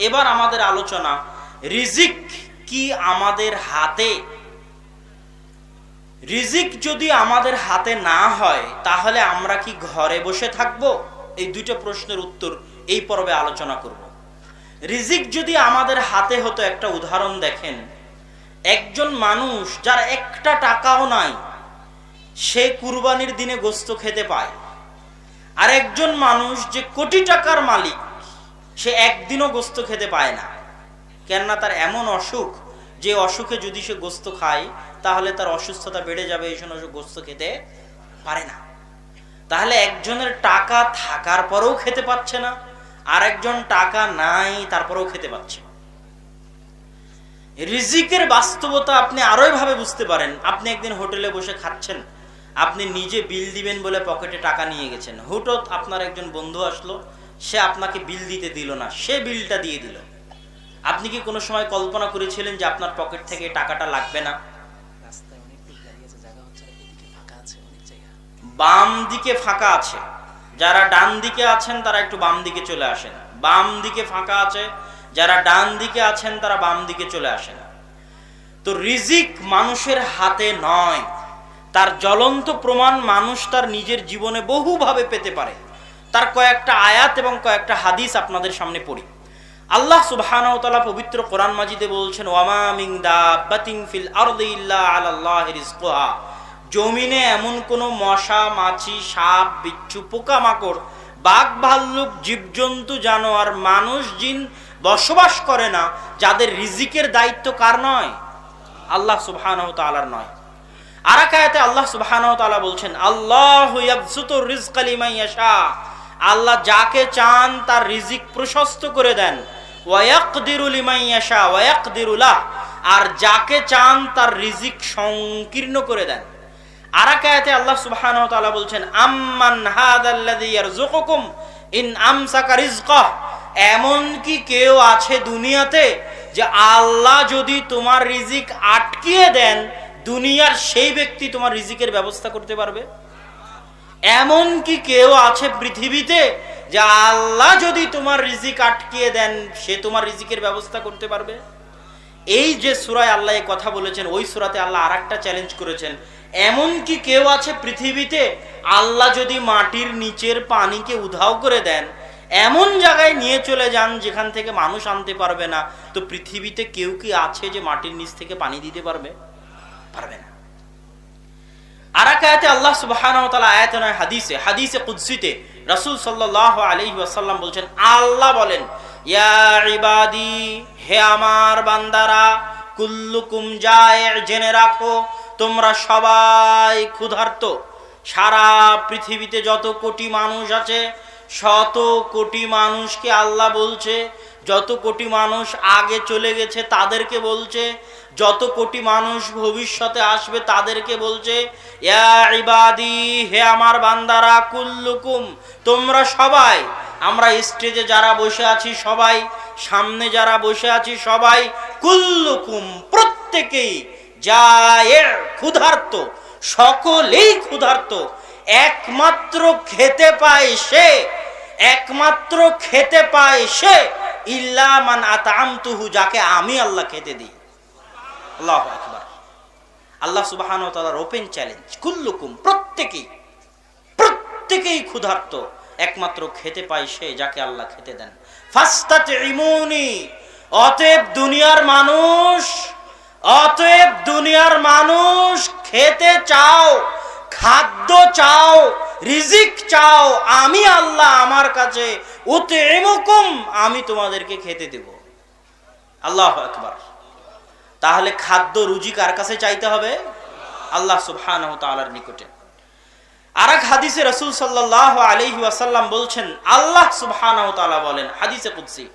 এবার আমাদের আলোচনা, রিজিক কি আমাদের হাতে? রিজিক যদি আমাদের হাতে না হয়, তাহলে আমরা কি ঘরে বসে থাকব? এই দুইটা প্রশ্নের উত্তর এই পর্বে আলোচনা করব। রিজিক যদি আমাদের হাতে হতো, একটা উদাহরণ দেখেন। একজন মানুষ যার একটা টাকাও নাই, সে কুরবানির দিনে গোস্ত খেতে পায়। আর একজন মানুষ যে কোটি টাকার মালিক সে একদিনও গোস্ত খেতে পায় না। কেননা তার এমন অসুখ, যে অসুখে যদি সে গোস্ত খায়, তাহলে তার অসুস্থতা বেড়ে যাবে, এই জন্য গোস্ত খেতে পারে না। তাহলে একজনের টাকা থাকার পরেও খেতে পাচ্ছে না আর একজন টাকা নাই, তারপরেও খেতে পাচ্ছে রিজিকের বাস্তবতা আপনি আরোই ভাবে বুঝতে পারেন, আপনি একদিন হোটেলে বসে খাচ্ছেন, আপনি নিজে বিল দিবেন বলে পকেটে টাকা নিয়ে গেছেন। হুটত আপনার একজন বন্ধু আসলো সে আপনাকে বিল দিতে দিল না সে বিলটা দিয়ে দিল। আপনি কি কোনো সময় কল্পনা করেছিলেন যে আপনার পকেট থেকে টাকাটা লাগবে না? বাম দিকে ফাঁকা আছে। যারা ডান দিকে আছেন তারা একটু বাম দিকে চলে আসেন। বাম দিকে ফাঁকা আছে যারা ডান দিকে আছেন তারা বাম দিকে চলে আসেন। তো রিজিক মানুষের হাতে নয়। তার জ্বলন্ত প্রমাণ মানুষ তার নিজের জীবনে বহুভাবে পেতে পারে। তার কয়েকটা আয়াত এবং কয়েকটা হাদিস আপনাদের সামনে পড়ি। আল্লাহ সুবহানাহু ওয়া তাআলা পবিত্র কোরআন মাজিদে বলছেন, ওয়ামা মিন দাব্বাতিন ফিল আরদি ইল্লা আলাল্লাহি রিজকুহা। জমিনে এমন কোনো মশা, মাছি, সাপ, বিচ্ছু, পোকামাকড়, বাঘ, ভাল্লুক, জীবজন্তু, জানোয়ার, মানুষ, জিন বসবাস করে না, যাদের রিজিকের দায়িত্ব কার নয়? আল্লাহ সুবহানাহু তাআলার নয়। আরাকায়াতে আল্লাহ সুবহানাহু বলছেন, আল্লাহু ইয়াবসুতুর রিজকা আল্লাহ যাকে চান তার রিজিক প্রশস্ত করে দেন। ওয়ায়াকদিরু লিমান ইয়াশা, ওয়ায়াকদিরু লাহ আর যাকে চান তার রিজিক সংকীর্ণ করে দেন। আরাকায়াতে আল্লাহ সুবহানাহু ওয়া তাআলা বলছেন, আম্মান ইয়ারযুকুকুম ইন আমসাকা রিজকাহ এমন কি কেউ আছে দুনিয়াতে যে আল্লাহ যদি তোমার রিজিক আটকিয়ে দেন, দুনিয়ার সেই ব্যক্তি তোমার রিজিকের ব্যবস্থা করতে পারবে? এমন কি কেউ আছে পৃথিবীতে যে আল্লাহ যদি তোমার রিজিক আটকিয়ে দেন, সে তোমার রিজিকের ব্যবস্থা করতে পারবে। এই যে সুরায় আল্লাহ এ কথা বলেছেন, ওই সুরাতে আল্লাহ আর চ্যালেঞ্জ করেছেন। এমন কি কেউ আছে পৃথিবীতে, আল্লাহ যদি মাটির নিচের পানিকে উধাও করে দেন, এমন জায়গায় নিয়ে চলে যান যেখান থেকে মানুষ আনতে পারবে না। তো পৃথিবীতে কেউ কি আছে যে মাটির নিচ থেকে পানি দিতে পারবে? পারবে না। আরাকায়াতে আল্লাহ সুবহানাহু ওয়া তাআলা আয়াতে নয় হাদিসে হাদিসে কুদসিতে রাসূল সাল্লাল্লাহু আলাইহি ওয়াসাল্লাম বলছেন, আল্লাহ বলেন, ইয়া ইবাদি, হে আমার বান্দারা, কুল্লুকুম জায়ে জেনে রাখো, তোমরা সবাই ক্ষুধার্ত। সারা পৃথিবীতে যত কোটি মানুষ আছে, শত কোটি মানুষকে আল্লাহ বলছে যত কোটি মানুষ আগে চলে গেছে তাদেরকে বলছে, যত কোটি মানুষ ভবিষ্যতে আসবে তাদেরকে বলছে ইবাদি, হে আমার বান্দারা, কুল্লুকুম, তোমরা সবাই, আমরা স্টেজে যারা বসে আছি সবাই, সামনে যারা বসে আছি সবাই, কুল্লুকুম, প্রত্যেকেই জায়ের ক্ষুধার্ত, সকলেই ক্ষুধার্ত, একমাত্র খেতে পায় সে, একমাত্র খেতে পায় সে ইল্লা মান আতামতুহু যাকে আমি আল্লাহ খেতে দিই। আল্লাহ আকবার। আল্লাহ সুবহান তাআলার ওপেন চ্যালেঞ্জ। কুল্লুকুম, প্রত্যেকেই প্রত্যেকেই ক্ষুধার্ত। একমাত্র খেতে পায় সে যাকে আল্লাহ খেতে দেন। ফাস্তাত ইমুনি অতএব দুনিয়ার মানুষ, অতএব দুনিয়ার মানুষ খেতে চাও, খাদ্য চাও, রিজিক চাও, আমি আল্লাহ আমার কাছে উতেমুকুম আমি তোমাদেরকে খেতে দেব। আল্লাহ আকবার। তাহলে খাদ্য রুজি কার কাছে চাইতে হবে? আল্লাহ সুবহানাহু তাআলার নিকটে। আরেক হাদিসে রাসূল সাল্লাল্লাহু আলাইহি ওয়াসাল্লাম বলছেন, আল্লাহ সুবহানাহু তাআলা বলেন, হাদিসে কুদসি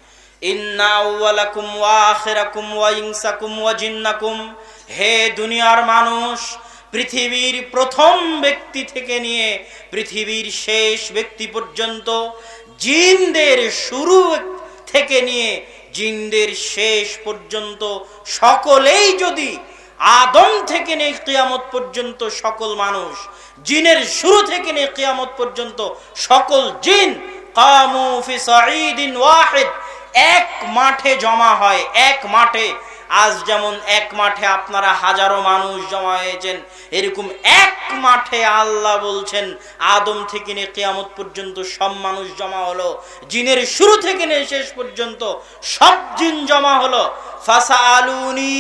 হে দুনিয়ার মানুষ, পৃথিবীর প্রথম ব্যক্তি থেকে নিয়ে পৃথিবীর শেষ ব্যক্তি পর্যন্ত জিনদের শুরু থেকে নিয়ে জিনদের শেষ পর্যন্ত সকলেই যদি আদম থেকে নিয়ে কিয়ামত পর্যন্ত সকল মানুষ, জিনের শুরু থেকে নিয়ে কিয়ামত পর্যন্ত সকল জিন কামু ফি সাঈদিন ওয়াহিদ, এক মাঠে জমা হয়, এক মাঠে আজ যেমন এক মাঠে আপনারা হাজারো মানুষ জমা হয়েছেন, এরকম এক মাঠে আল্লাহ বলছেন, আদম থেকে নিয়ে কেয়ামত পর্যন্ত সব মানুষ জমা হলো, জিনের শুরু থেকে নিয়ে শেষ পর্যন্ত সব জিন জমা হলো। ফাসা আলুনি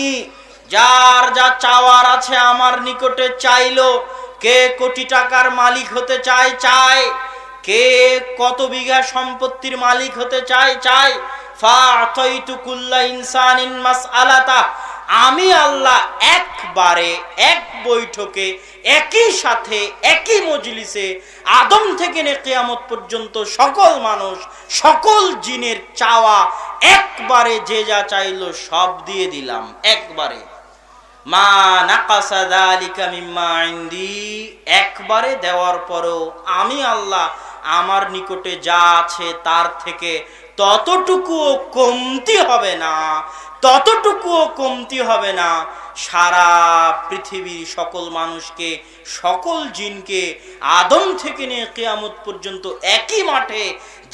যার যা চাওয়ার আছে আমার নিকটে চাইলো, কে কোটি টাকার মালিক হতে চায় চায়, কে কত বিঘা সম্পত্তির মালিক হতে চায় চায় আমি আল্লাহ একবারে এক বৈঠকে একই সাথে একই মজলিসে আদম থেকে নে কেয়ামত পর্যন্ত সকল মানুষ, সকল জিনের চাওয়া একবারে যে যা চাইলো সব দিয়ে দিলাম, একবারে। মা একবারে দেওয়ার পরও আমি আল্লাহ আমার নিকটে যা আছে তার থেকে ততটুকুও কমতি হবে না ততটুকুও কমতি হবে না। সারা পৃথিবীর সকল মানুষকে, সকল জিনকে আদম থেকে নিয়ে কেয়ামত পর্যন্ত একই মাঠে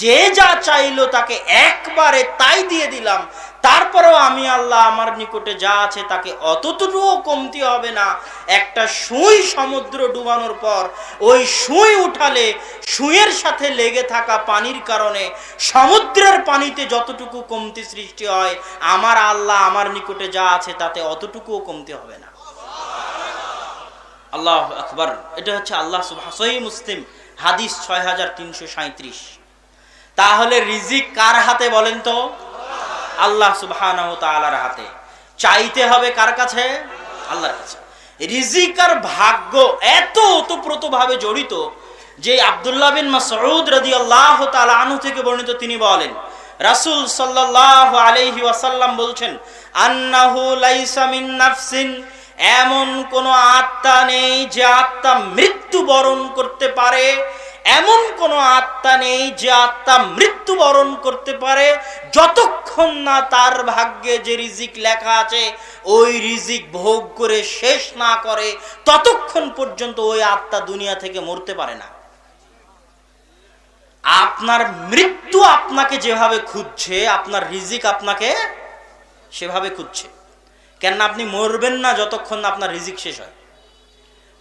যে যা চাইলো তাকে একবারে তাই দিয়ে দিলাম। তারপরেও আমি আল্লাহ আমার নিকটে যা আছে তাকে অতটুকুও কমতি হবে না। একটা সুই সমুদ্র ডুবানোর পর ওই সুই উঠালে, সুইয়ের সাথে লেগে থাকা পানির কারণে সমুদ্রের পানিতে যতটুকু কমতি সৃষ্টি হয়, আমার আল্লাহ আমার নিকটে যা আছে তাতে অতটুকুও কমতি হবে না। আল্লাহ আকবর। এটা হচ্ছে আল্লাহ সহি মুসলিম, হাদিস ছয় হাজার তিনশো তাহলে রিজিক কার হাতে বলেন তো? আল্লাহ তাআলার হাতে। চাইতে হবে কার কাছে? আল্লাহর কাছে। রিজিক আর ভাগ্য এত ওতপ্রোত ভাবে জড়িত যে আব্দুল্লাহ বিন মাসউদ রাদিয়াল্লাহু তাআলা আনহু থেকে বর্ণিত তিনি বলেন রাসূল সাল্লাল্লাহু আলাইহি ওয়াসাল্লাম বলছেন, আন্নাহু নাফসিন এমন কোন আত্মা নেই যে আত্মা মৃত্যু বরণ করতে পারে। এমন কোন আত্মা নেই যে আত্মা মৃত্যুবরণ করতে পারে। যতক্ষণ না তার ভাগ্যে যে রিজিক লেখা আছে, ওই রিজিক ভোগ করে শেষ না করে, ততক্ষণ পর্যন্ত ওই আত্মা দুনিয়া থেকে মরতে পারে না। আপনার মৃত্যু আপনাকে যেভাবে খুঁজছে, আপনার রিজিক আপনাকে সেভাবে খুঁজছে। কেন আপনি মরবেন না যতক্ষণ না আপনার রিজিক শেষ হয়।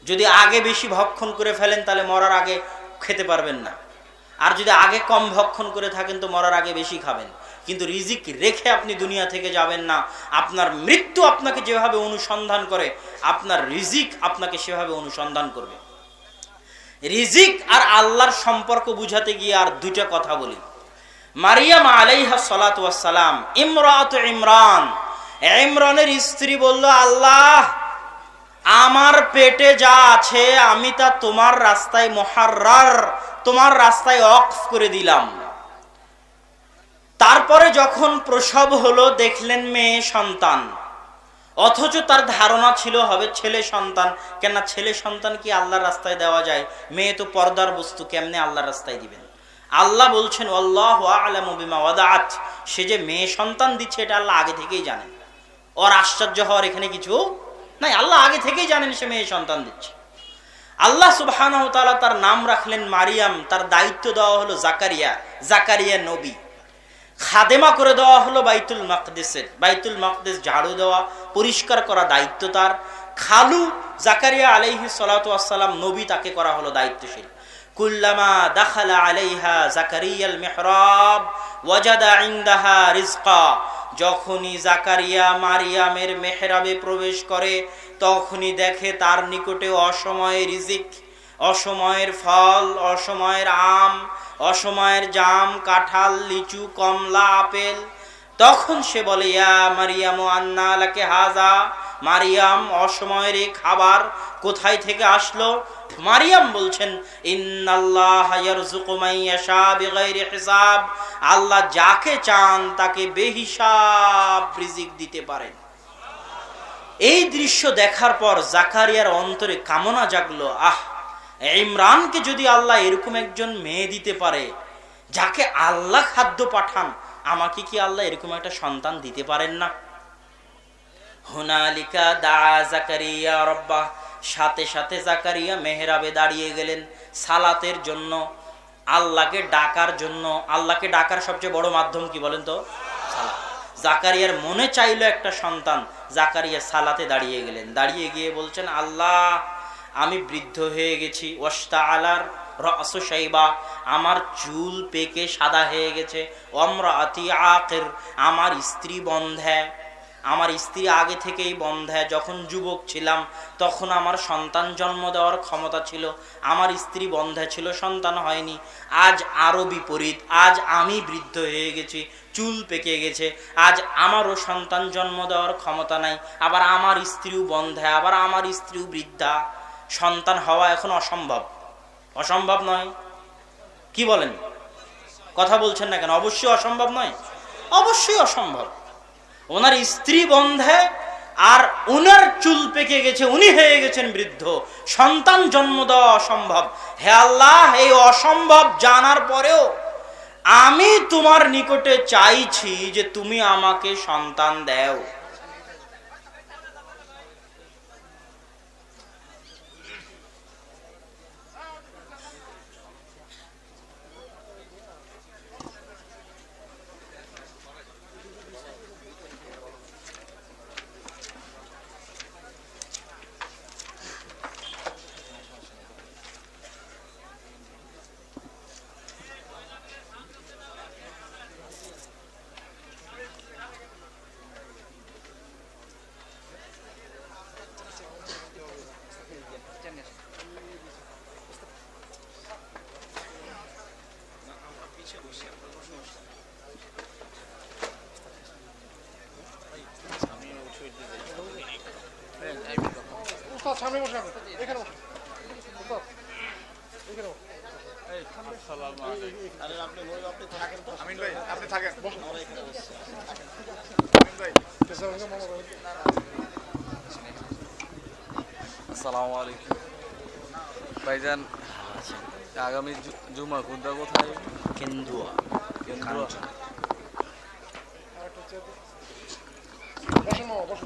যদি আগে বেশি ভক্ষণ করে ফেলেন, তাহলে মরার আগে খেতে পারবেন না। আর যদি আগে কম ভক্ষণ করে থাকেন, তো মরার আগে বেশি খাবেন। কিন্তু রিজিক রেখে আপনি দুনিয়া থেকে যাবেন না। আপনার মৃত্যু আপনাকে যেভাবে অনুসন্ধান করে, আপনার রিজিক আপনাকে সেভাবে অনুসন্ধান করবে। রিজিক আর আল্লাহর সম্পর্ক বুঝাতে গিয়ে আর দুইটা কথা বলি। মারিয়াম আলাইহা সালাম ইমরাত ইমরান। ইমরানের স্ত্রী বলল, আল্লাহ, আমার পেটে যা আছে আমি তা তোমার রাস্তায় মহার্রার, তোমার রাস্তায় অক্স করে দিলাম। তারপরে যখন প্রসব হলো, দেখলেন মেয়ে সন্তান। অথচ তার ধারণা ছিল হবে ছেলে সন্তান। কেন ছেলে সন্তান কি আল্লাহর রাস্তায় দেওয়া যায়? মেয়ে তো পর্দার বস্তু, কেমনে আল্লাহর রাস্তায় দিবেন? আল্লাহ বলছেন, আল্লাহ আলামিমা ওয়াদাত সে যে মেয়ে সন্তান দিচ্ছে, এটা আল্লাহ আগে থেকেই জানেন। ওর আশ্চর্য হওয়ার এখানে কিছু নাই। আল্লাহ আগে থেকেই জানেন সে মেয়ে সন্তান দিচ্ছে। আল্লাহ সুবহান তার নাম রাখলেন মারিয়াম। তার দায়িত্ব দেওয়া হলো জাকারিয়া। জাকারিয়া নবী। খাদেমা করে দেওয়া হলো বাইতুল মাকদেসের। বাইতুল মাকদেস ঝাড়ু দেওয়া, পরিষ্কার করা দায়িত্ব তার। খালু জাকারিয়া আলাইহি সালাম নবী তাকে করা হলো দায়িত্বশীল। কুল্লামা দাখালা আলাইহা জাকারিয়াল মেহরাব ওয়াজাদা ইনদাহা রিজকা। যখনই জাকারিয়া মারিয়ামের মেহরাবে প্রবেশ করে, তখনই দেখে তার নিকটে অসময়ে রিজিক, অসময়ের ফল, অসময়ের আম অসময়ের জাম, কাঁঠাল, লিচু, কমলা, আপেল। তখন সে বলে, ইয়া মারিয়াম আন্না লাকে হাজা। মারিয়াম, অসময়ের এই খাবার কোথায় থেকে আসলো? মারিয়াম বলছেন হিসাব। আল্লাহ যাকে চান তাকে বেহিসাব রিজিক দিতে পারেন। এই দৃশ্য দেখার পর জাকারিয়ার অন্তরে কামনা জাগলো, আহ ইমরানকে যদি আল্লাহ এরকম একজন মেয়ে দিতে পারে, যাকে আল্লাহ খাদ্য পাঠান, আমাকে কি আল্লাহ এরকম একটা সন্তান দিতে পারেন না? হুনালিকা দা জাকারিয়া রব্বা সাথে সাথে জাকারিয়া মেহরাবে দাঁড়িয়ে গেলেন সালাতের জন্য, আল্লাহকে ডাকার জন্য। আল্লাহকে ডাকার সবচেয়ে বড় মাধ্যম কি বলেন তো? জাকারিয়ার মনে চাইলো একটা সন্তান, জাকারিয়া সালাতে দাঁড়িয়ে গেলেন। দাঁড়িয়ে গিয়ে বলছেন, আল্লাহ আমি বৃদ্ধ হয়ে গেছি। ওয়াস্তা আলার রস সাইবা আমার চুল পেকে সাদা হয়ে গেছে। অমরাতি আকের, আমার স্ত্রী বন্ধে। আমার স্ত্রী আগে থেকেই বন্ধ্যায় যখন যুবক ছিলাম, তখন আমার সন্তান জন্ম দেওয়ার ক্ষমতা ছিল। আমার স্ত্রী বন্ধ্যায় ছিল, সন্তান হয়নি। আজ আরও বিপরীত। আজ আমি বৃদ্ধ হয়ে গেছি, চুল পেকে গেছে। আজ আমারও সন্তান জন্ম দেওয়ার ক্ষমতা নাই। আবার আমার স্ত্রীও বন্ধ্যায় আবার আমার স্ত্রীও বৃদ্ধা। সন্তান হওয়া এখন অসম্ভব। অসম্ভব নয়। কি বলেন? কথা বলছেন না কেন? অবশ্যই অসম্ভব নয়। অবশ্যই অসম্ভব। ওনার স্ত্রী বন্ধে আর উনার চুল পেকে গেছে, উনি হয়ে গেছেন বৃদ্ধ। সন্তান জন্ম দেওয়া অসম্ভব। হে আল্লাহ, এই অসম্ভব জানার পরেও আমি তোমার নিকটে চাইছি যে তুমি আমাকে সন্তান দাও। সামনে বসে আপনি এখানে বসে। এখানে বসে। আমিন ভাই আপনি থাকেন। বসুন আমিন ভাই। কেসার ভাই মামা ভাই আসসালামু আলাইকুম। ভাইজান আগামী জু- জুমা কোনটা কোথায়? কেন্দুয়া। কেন্দ্র